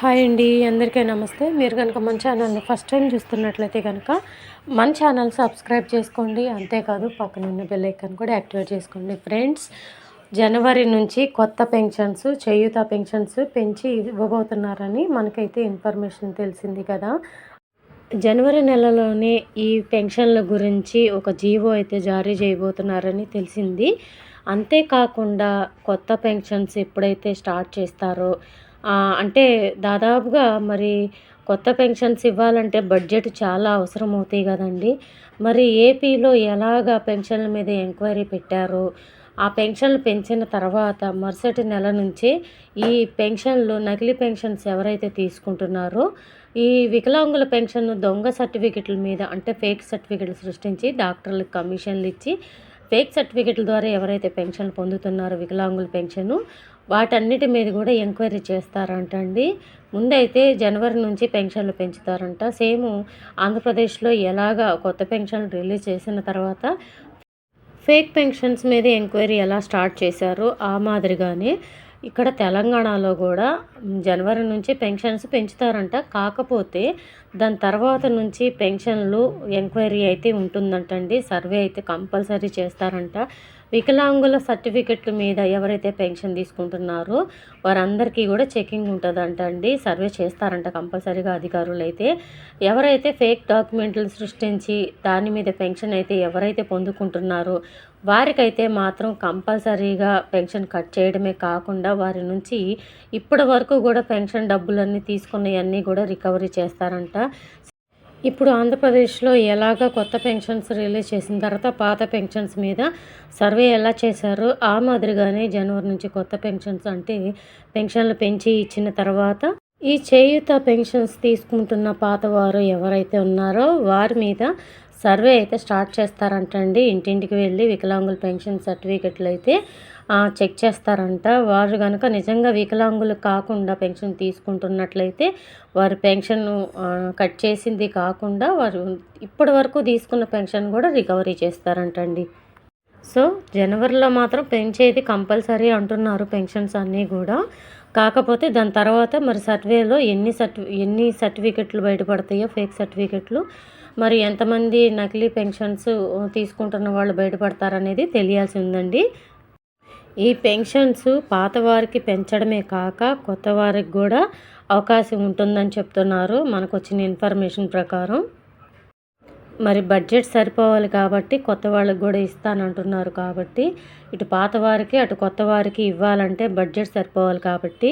Hi అండి అందరికీ నమస్తే. మీరు కనుక మన ఛానల్ని ఫస్ట్ టైం చూస్తున్నట్లయితే కనుక మన ఛానల్ సబ్స్క్రైబ్ చేసుకోండి. అంతేకాదు పక్కన ఉన్న బెల్ ఐకాన్ కూడా యాక్టివేట్ చేసుకోండి. ఫ్రెండ్స్ జనవరి నుంచి కొత్త పెన్షన్స్ చేయూత పెన్షన్స్ పెంచి ఇవ్వబోతున్నారని మనకైతే ఇన్ఫర్మేషన్ తెలిసింది కదా. జనవరి నెలలోనే ఈ పెన్షన్ల గురించి ఒక జీవో అయితే జారీ చేయబోతున్నారని తెలిసింది. అంతేకాకుండా కొత్త పెన్షన్స్ ఎప్పుడైతే స్టార్ట్ చేస్తారో అంటే దాదాపుగా మరి కొత్త పెన్షన్స్ ఇవ్వాలంటే బడ్జెట్ చాలా అవసరం అవుతాయి కదండి. మరి ఏపీలో ఎలాగ పెన్షన్ల మీద ఎంక్వైరీ పెట్టారో? ఆ పెన్షన్లు పెంచిన తర్వాత మరుసటి నెల నుంచి ఈ పెన్షన్లు నకిలీ పెన్షన్స్ ఎవరైతే తీసుకుంటున్నారో ఈ వికలాంగుల పెన్షన్ దొంగ సర్టిఫికెట్ల మీద అంటే ఫేక్ సర్టిఫికెట్లు సృష్టించి డాక్టర్లకు కమిషన్లు ఇచ్చి ఫేక్ సర్టిఫికెట్ల ద్వారా ఎవరైతే పెన్షన్ పొందుతున్నారో వికలాంగుల పెన్షన్ వాటన్నిటి మీద కూడా ఎంక్వైరీ చేస్తారంట అండి ముందైతే జనవరి నుంచి పెన్షన్లు పెంచుతారంట. సేమ్ ఆంధ్రప్రదేశ్లో ఎలాగా కొత్త పెన్షన్లు రిలీజ్ చేసిన తర్వాత ఫేక్ పెన్షన్స్ మీద ఎంక్వైరీ ఎలా స్టార్ట్ చేశారో ఆ మాదిరిగానే ఇక్కడ తెలంగాణలో కూడా జనవరి నుంచి పెన్షన్స్ పెంచుతారంట. కాకపోతే దాని తర్వాత నుంచి పెన్షన్లు ఎంక్వైరీ అయితే ఉంటుందంటండి. సర్వే అయితే కంపల్సరీ చేస్తారంట. వికలాంగుల సర్టిఫికెట్ల మీద ఎవరైతే పెన్షన్ తీసుకుంటున్నారో వారందరికీ కూడా చెకింగ్ ఉంటుందంట అండి సర్వే చేస్తారంట కంపల్సరీగా అధికారులు అయితే ఎవరైతే ఫేక్ డాక్యుమెంట్లు సృష్టించి దాని మీద పెన్షన్ అయితే ఎవరైతే పొందుకుంటున్నారో వారికైతే మాత్రం కంపల్సరీగా పెన్షన్ కట్ చేయడమే కాకుండా వారి నుంచి ఇప్పటి వరకు కూడా పెన్షన్ డబ్బులన్నీ తీసుకున్నవన్నీ కూడా రికవరీ చేస్తారంట. ఇప్పుడు ఆంధ్రప్రదేశ్లో ఎలాగ కొత్త పెన్షన్స్ రిలీజ్ చేసిన తర్వాత పాత పెన్షన్స్ మీద సర్వే ఎలా చేశారో? ఆ మాదిరిగానే జనవరి నుంచి కొత్త పెన్షన్స్ అంటే పెన్షన్లు పెంచి ఇచ్చిన తర్వాత ఈ చేయూత పెన్షన్స్ తీసుకుంటున్న పాతవారు ఎవరైతే ఉన్నారో వారి మీద సర్వే అయితే స్టార్ట్ చేస్తారంటండి. ఇంటింటికి వెళ్ళి వికలాంగుల పెన్షన్ సర్టిఫికెట్లు అయితే చెక్ చేస్తారంట. వారు కనుక నిజంగా వికలాంగులు కాకుండా పెన్షన్ తీసుకుంటున్నట్లయితే వారు పెన్షన్ కట్ చేసింది కాకుండా వారు ఇప్పటి వరకు తీసుకున్న పెన్షన్ కూడా రికవరీ చేస్తారంటండి. సో జనవరిలో మాత్రం పెంచేది కంపల్సరీ అంటున్నారు పెన్షన్స్ అన్నీ కూడా. కాకపోతే దాని తర్వాత మరి సర్వేలో ఎన్ని సర్టి ఎన్ని సర్టిఫికెట్లు బయటపడతాయో ఫేక్ సర్టిఫికెట్లు మరి ఎంతమంది నకిలీ పెన్షన్స్ తీసుకుంటున్న వాళ్ళు బయటపడతారనేది తెలియాల్సి ఉందండి. ఈ పెన్షన్స్ పాతవారికి పెంచడమే కాక కొత్త వారికి కూడా అవకాశం ఉంటుందని చెప్తున్నారు మనకు వచ్చిన ఇన్ఫర్మేషన్ ప్రకారం. మరి బడ్జెట్ సరిపోవాలి కాబట్టి కొత్త వాళ్ళకి కూడా ఇస్తానంటున్నారు కాబట్టి ఇటు పాత వారికి అటు కొత్త వారికి ఇవ్వాలంటే బడ్జెట్ సరిపోవాలి కాబట్టి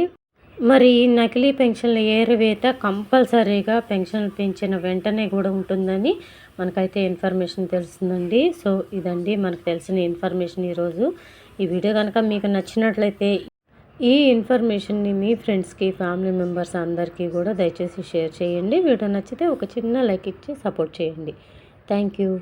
మరి ఈ నకిలీ పెన్షన్ల ఏరివేత కంపల్సరీగా పెన్షన్ పెంచిన వెంటనే కూడా ఉంటుందని మనకైతే ఇన్ఫర్మేషన్ తెలుస్తుందండి. సో ఇదండి మనకు తెలిసిన ఇన్ఫర్మేషన్ ఈరోజు. ఈ వీడియో కనుక మీకు నచ్చినట్లయితే ఈ ఇన్ఫర్మేషన్ని మీ ఫ్రెండ్స్కి ఫ్యామిలీ మెంబర్స్ అందరికీ కూడా దయచేసి షేర్ చేయండి. వీడియో నచ్చితే ఒక చిన్న లైక్ ఇచ్చి సపోర్ట్ చేయండి. Thank you.